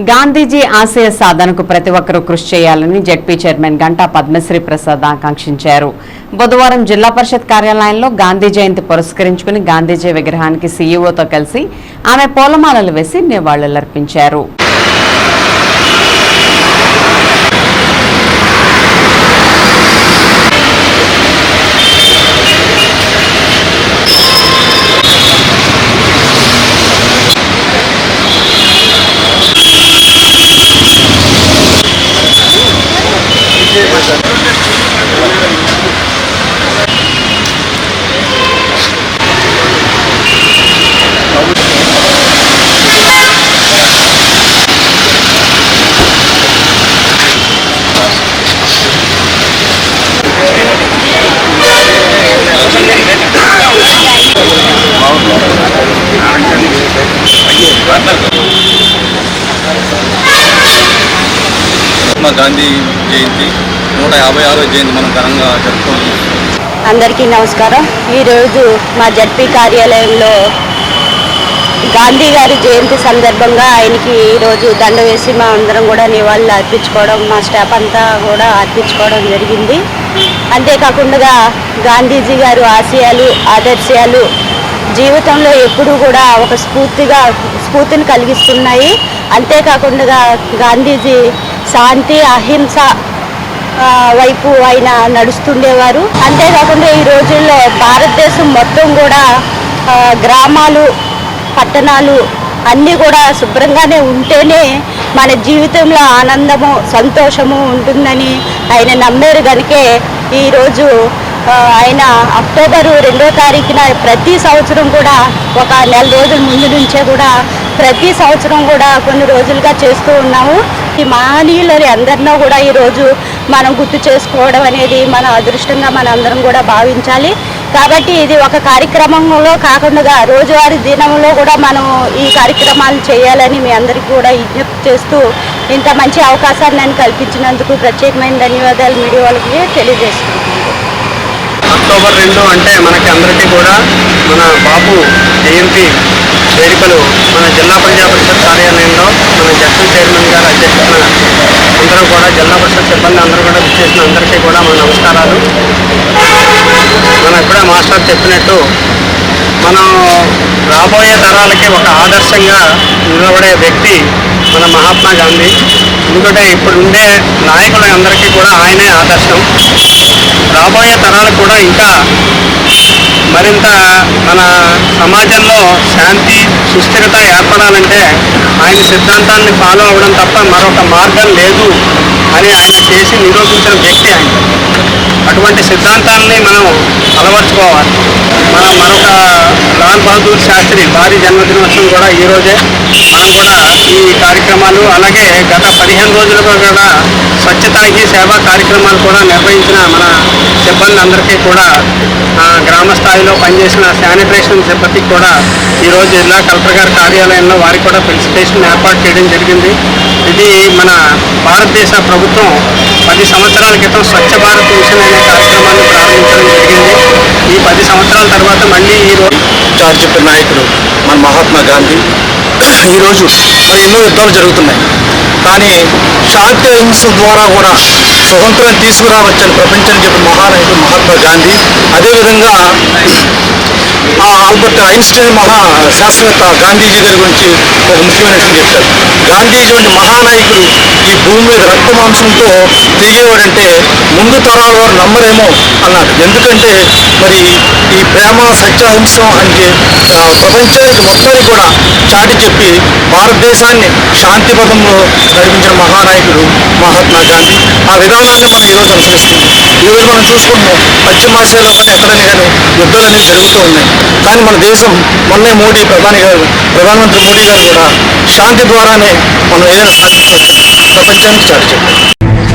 గాంధీజీ ఆశయ సాధనకు ప్రతి ఒక్కరూ కృషి చేయాలని జెడ్పీ చైర్మన్ గంటా పద్మశ్రీ ప్రసాద్ ఆకాంక్షించారు. బుధవారం జిల్లా పరిషత్ కార్యాలయంలో గాంధీ జయంతి పురస్కరించుకుని గాంధీజీ విగ్రహానికి సీఈఓతో కలిసి ఆమె పూలమాలలు వేసి నివాళులర్పించారు. మహాత్మా గాంధీ జయంతి నూట యాభై ఆరో జయంతి మనం ఘనంగా జరుపుకుంటున్నాం అందరికీ నమస్కారం. ఈరోజు మా జడ్పీ కార్యాలయంలో గాంధీ గారి జయంతి సందర్భంగా ఆయనకి ఈరోజు దండ వేసి మా అందరం కూడా నివాళులు అర్పించుకోవడం మా స్టాఫ్ అంతా కూడా అర్పించుకోవడం జరిగింది. అంతేకాకుండా గాంధీజీ గారు ఆశయాలు ఆదర్శాలు జీవితంలో ఎప్పుడూ కూడా ఒక స్ఫూర్తిగా స్ఫూర్తిని కలిగిస్తున్నాయి. అంతేకాకుండా గాంధీజీ శాంతి అహింస వైపు ఆయన నడుస్తుండేవారు. అంతేకాకుండా ఈ రోజుల్లో భారతదేశం మొత్తం కూడా గ్రామాలు పట్టణాలు అన్నీ కూడా శుభ్రంగానే ఉంటేనే మన జీవితంలో ఆనందము సంతోషము ఉంటుందని ఆయన నమ్మారు. కనుకే ఈరోజు ఆయన అక్టోబరు రెండో తారీఖున ప్రతి సంవత్సరం కూడా ఒక నెల రోజుల ముందు నుంచే కూడా ప్రతి సంవత్సరం కూడా కొన్ని రోజులుగా చేస్తూ ఉన్నాము. మహనీయులని అందరినో కూడా ఈరోజు మనం గుర్తు చేసుకోవడం అనేది మన అదృష్టంగా మన అందరం కూడా భావించాలి. కాబట్టి ఇది ఒక కార్యక్రమంలో కాకుండా రోజువారీ దినంలో కూడా మనం ఈ కార్యక్రమాలు చేయాలని మీ అందరికీ కూడా విజ్ఞప్తి చేస్తూ ఇంత మంచి అవకాశాన్ని నేను కల్పించినందుకు ప్రత్యేకమైన ధన్యవాదాలు మీడియా వాళ్ళకి తెలియజేస్తున్నాను. అక్టోబర్ రెండు అంటే మనకి అందరికీ కూడా మన బాబు జయంతి వేడుకలు మన జిల్లా ప్రజా పరిషత్ కార్యాలయంలో మన జడ్పీ చైర్మన్ గారు అధ్యక్షతన అందరూ కూడా జిల్లా పరిషత్ సిబ్బంది అందరూ కూడా విచ్చేసిన అందరికీ కూడా మన నమస్కారాలు. మన ఇప్పుడే మాస్టర్ చెప్పినట్టు మనం రాబోయే తరాలకి ఒక ఆదర్శంగా నిలబడే వ్యక్తి మన మహాత్మా గాంధీ. ఎందుకంటే ఇప్పుడు ఉండే నాయకులందరికీ కూడా ఆయనే ఆదర్శం. రాబోయే తరాలకు కూడా ఇంకా మరింత మన సమాజంలో శాంతి సుస్థిరత ఏర్పడాలంటే ఆయన సిద్ధాంతాన్ని ఫాలో అవ్వడం తప్ప మరొక మార్గం లేదు అని ఆయన చేసి నిరూపించిన వ్యక్తి ఆయన. అటువంటి సిద్ధాంతాలని మనం అలవర్చుకోవాలి. మన మరొక లాల్ బహదూర్ శాస్త్రి భారీ జన్మదినోత్సవం కూడా ఈ రోజే. మనం కూడా ఈ కార్యక్రమాలు అలాగే గత పదిహేను రోజులుగా కూడా స్వచ్ఛత హీ సేవా కార్యక్రమాలు కూడా నిర్వహించిన మన సిబ్బంది అందరికీ కూడా గ్రామ స్థాయిలో పనిచేసిన శానిటేషన్ సిబ్బందికి కూడా ఈరోజు జిల్లా కలెక్టర్ గారి కార్యాలయంలో వారికి కూడా ఫెలిసిటేషన్ ఏర్పాటు చేయడం జరిగింది. ఇది మన భారతదేశ ప్రభుత్వం పది సంవత్సరాల క్రితం స్వచ్ఛ భారత్ మిషన్ అనే కార్యక్రమాన్ని ప్రారంభించడం జరిగింది. ఈ పది సంవత్సరాల తర్వాత మళ్ళీ ఈ రోజు నాయకుడు మన మహాత్మా గాంధీ. ఈరోజు మరి ఎన్నో యుద్ధాలు జరుగుతున్నాయి. కానీ శాంతి అహింస ద్వారా కూడా స్వతంత్రం తీసుకురావచ్చని ప్రపంచం చెప్పిన మహానాయకుడు మహాత్మా గాంధీ. అదేవిధంగా ఆల్బర్ట్ ఐన్స్టైన్ మహా శాస్త్రవేత్త గాంధీజీ గారి గురించి ఒక ముఖ్యమైన విషయం చెప్పారు గాంధీజీ వంటి మహానాయకుడు ఈ భూమి మీద రక్త మాంసంతో తిరిగేవాడంటే ముందు తరాల వారు నమ్మరేమో అన్నాడు ఎందుకంటే మరి ఈ ప్రేమ సత్యాహింస అంటే ప్రపంచానికి మొత్తానికి కూడా చాటి చెప్పి భారతదేశాన్ని శాంతి పదంలో నడిపించిన మహానాయకుడు మహాత్మా గాంధీ. ఆ విధానాన్ని మనం ఈరోజు అనుసరిస్తుంది ఈరోజు మనం చూసుకుంటున్నాం పశ్చిమాసియాలో కానీ ఎక్కడనే కానీ యుద్ధాలు అనేవి జరుగుతూ ఉన్నాయి. కానీ మన దేశం మొన్నే మోడీ ప్రధాని గారు ప్రధానమంత్రి మోడీ గారు కూడా శాంతి ద్వారానే మనం ఏదైనా సాధించవచ్చు ప్రపంచానికి చాటి చెప్పారు.